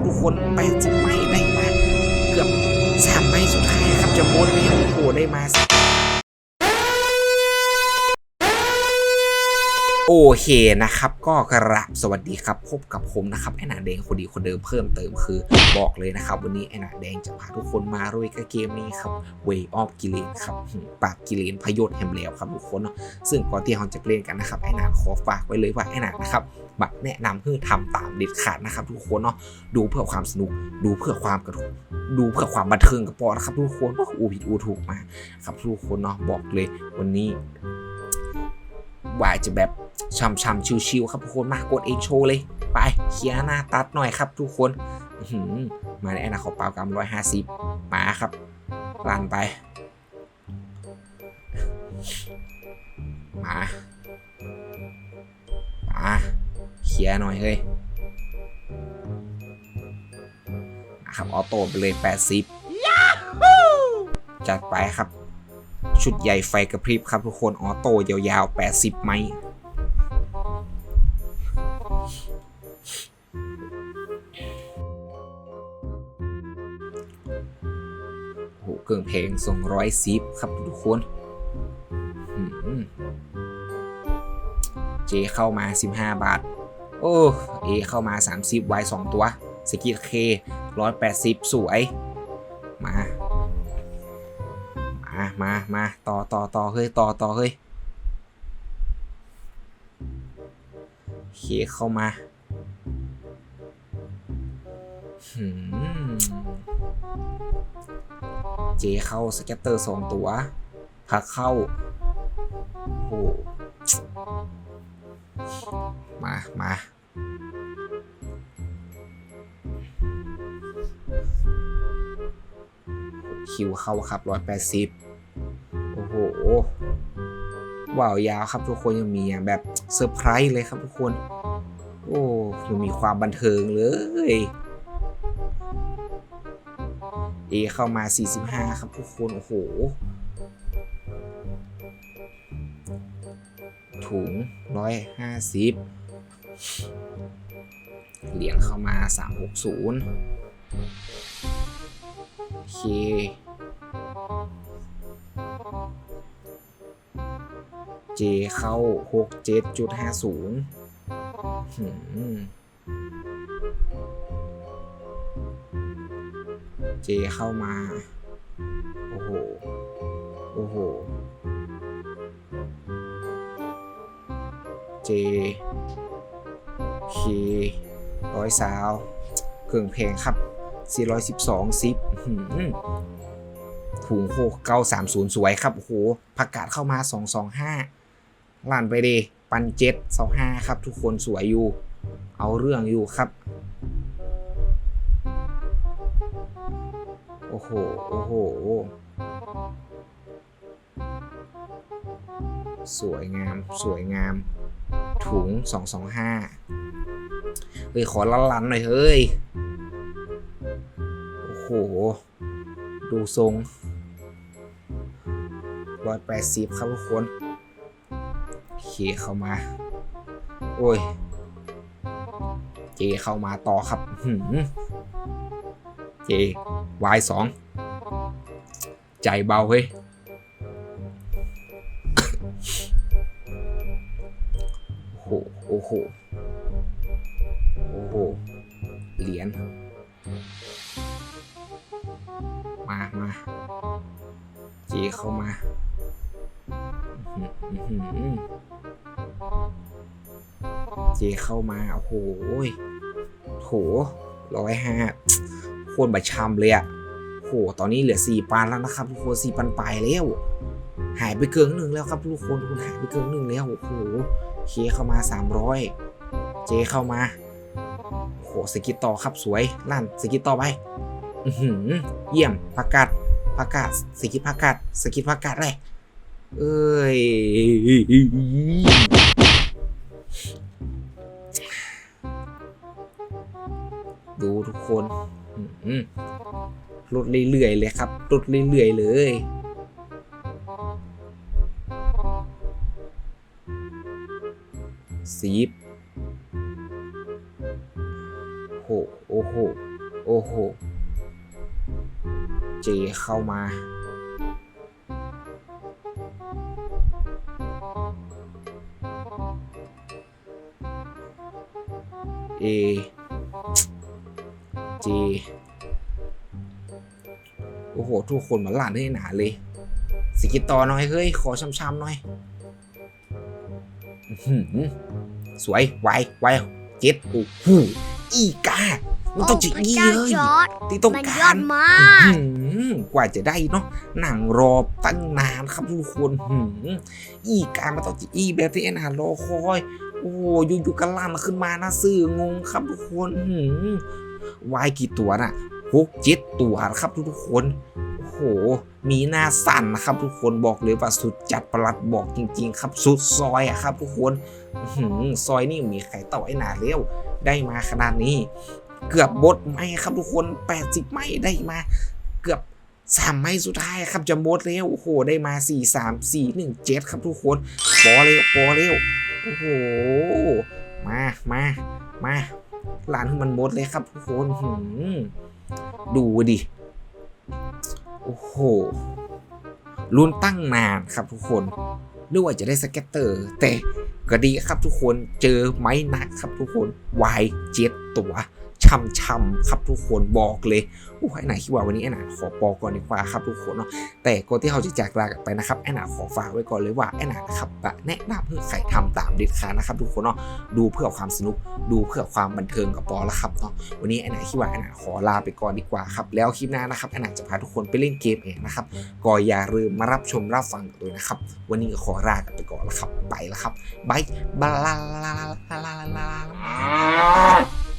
ครับทุกคนไปจิบไม้ได้มา เกือบสามไม้สุดท้ายครับจะโมดแล้วโอ้โหได้มา โอเคนะครับก็กราบสวัสดีครับพบกับผมนะครับไอ้หนาแดงคนดีคนเดิมเพิ่มเติมคือบอกเลยนะครับ วันนี้ไอ้หนาแดงจะพาทุกคนมาลุยกับเกมนี้ครับ Way of g i l e n ครับปราบกิเลนพยศแฮมแล้วครับทุกคนเนาะซึ่งก่อนที่เราจะเล่นกันนะครับไอ้หนาขอฝากไว้เลยว่าไอ้หนานะครับบักแนะนำให้ทำตามเด็ดขาดนะครับ ทุกคนเนาะดูเพื่อความสนุกดูเพื่อความกระทุดูเพื่อความบันเทิงกับปอนะครับทุกคนว่าอูผิดอูถูกมาครับทุกคนเนาะบอกเลยวันนี้ว่าจะแบบ ช่ำๆชิวๆครับทุกคนมากดเองโชว์เลย ไปเคลียร์หน้าตัดหน่อยครับทุกคนหือมาในแอนาขอเปล่ากำร้อยห้าสิบมาครับลันไป มามาเคลียร์หน่อยเฮ้ยนะครับออโต้ไปเลย80จัดไปครับ ชุดใหญ่ไฟกระพริบครับทุกคนออโต้ยาวๆ 80 ไม้ โหเกิงเพลงส่งร้อยซิปครับทุกคนเจเข้ามา 15 บาท โอ้เอเข้ามา 30ไว้2ตัว สกิทเค180สวย มา มา มา มา ต่อต่อต่อเฮ้ย ต่อต่อเฮ้ยเคเข้ามา เจเข้าสแกตเตอร์สองตัวพักเข้าโอ้มา มา คิวเข้าครับ180โอ้โห ว้าวยาวครับทุกคนยังมีอย่างแบบเซอร์ไพรส์เลยครับทุกคน โอ้ยังมีความบันเทิงเลย เอเข้ามา 45 ครับทุกคนโอ้โห ถุง 150 เหรียญเข้ามา 360 โอเคเจเข้า 67.50หืม เจเข้ามา โอ้โห โอ้โห เจเคร้อยสาวเครื่องเพลงครับ 412ซิปหืมถุงโค930สวยครับ โอ้โหประกาศเข้ามา 225ล้านไปดีปันเจ็ดเสาห้าครับ ทุกคนสวยอยู่ เอาเรื่องอยู่ครับ โอ้โห โอ้โห สวยงาม สวยงาม ถุง 225 เฮ้ย ขอละลันหน่อย เฮ้ย โอ้โห ดูทรง180ครับทุกคนเคเข้ามา โอ้ยเจเข้ามาต่อครับหืมเจ วายสองใจเบาเฮ้ยโอ้โหโอ้โหโอ้โหเหรียญมามาเจเข้ามาเจเข้ามา โอ้โหโหร้อยห้า โคตรบะชำเลยอะโหตอนนี้เหลือสี่ปันแล้วนะครับทุกคนสี่ปันปลายแล้ว หายไปเกินหนึ่งแล้วครับทุกคนคุณหายไปเกินหนึ่งแล้วโอ้โหเคเข้ามาสามร้อยเจเข้ามาโอ้โหสกิตต่อครับสวยลั่นสกิตต่อไปอือหือเยี่ยมประกาศประกาศสกิตประกาศสกิตประกาศเลยเอ้ย ดูทุกคนลดเรื่อยๆเลยครับลดเรื่อยๆเลยสีบโหโอ้โห โอ้โห เจเข้ามาเอ จโอ้โห ทุกคนมาหลานให้หนาเลย สกิตต่อหน่อย เฮ้ย ขอช้ำๆหน่อยอื้อหือสวย ไว ไว เจ็ดโอ้โหอีกามันต้องจะพระอีเจ้าเลยจอร์ดที่ต้องมันยกาอรดมากอื้อหือกว่าจะได้เนาะหนังรอตั้งนานครับทุกคนหืมอีการมาต่อจีอีแบบที่แอนนารอคอย โอ้โหอยู่ๆกันลั่นขึ้นมานะสื่องงครับทุกคนหืม วายกี่ตัวน่ะหกเจ็ดตัวนะครับทุกๆคนโหมีหน้าสั่นนะครับ ทุกคนบอกเลยว่าสุดจัดประหลัดบอกจริง ๆ ครับ สุดซอยอะครับ ทุกคนหือซอยนี่มีใครต่อไอ้หนาเร็วได้มาขนาดนี้ เกือบบดไหมครับทุกคน 80 ไม่ได้มา เกือบสามไม่สุดท้ายครับจะหมดแล้วโอ้โหได้มา 4 3 4 1 7 ครับทุกคนปอเร็วปอเร็วโอ้โหมามามา ร้านให้มันหมดเลยครับทุกคนดูดิ โอ้โหลุ้นตั้งนานครับทุกคนหรือว่าจะได้สเก็ตเตอร์ แต่ก็ดีครับทุกคนเจอไม้นักครับทุกคนวายเจ็ดตัว ช่ำๆครับทุกคนบอกเลยโอ้ยไอ้หนาคิดว่าวันนี้ไอ้หนาขอปอก่อนดีกว่าครับทุกคนเนาะแต่ก่อนที่เราจะจากลากันไปนะครับไอ้หนาขอฝากไว้ก่อนเลยว่าไอ้หนานะครับจะแนะนำเพื่อใครทำตามเด็ดขาดนะครับทุกคนเนาะดูเพื่อความสนุกดูเพื่อความบันเทิงกับปอแล้วครับเนาะวันนี้ไอ้หนาคิดว่าไอ้หนาขอลาไปก่อนดีกว่าครับแล้วคลิปหน้านะครับไอ้หนาจะพาทุกคนไปเล่นเกมเองนะครับก็อย่าลืมมารับชมรับฟังกันด้วยนะครับ วันนี้ขอลากันไปก่อนแล้วครับไปแล้วครับบายบาย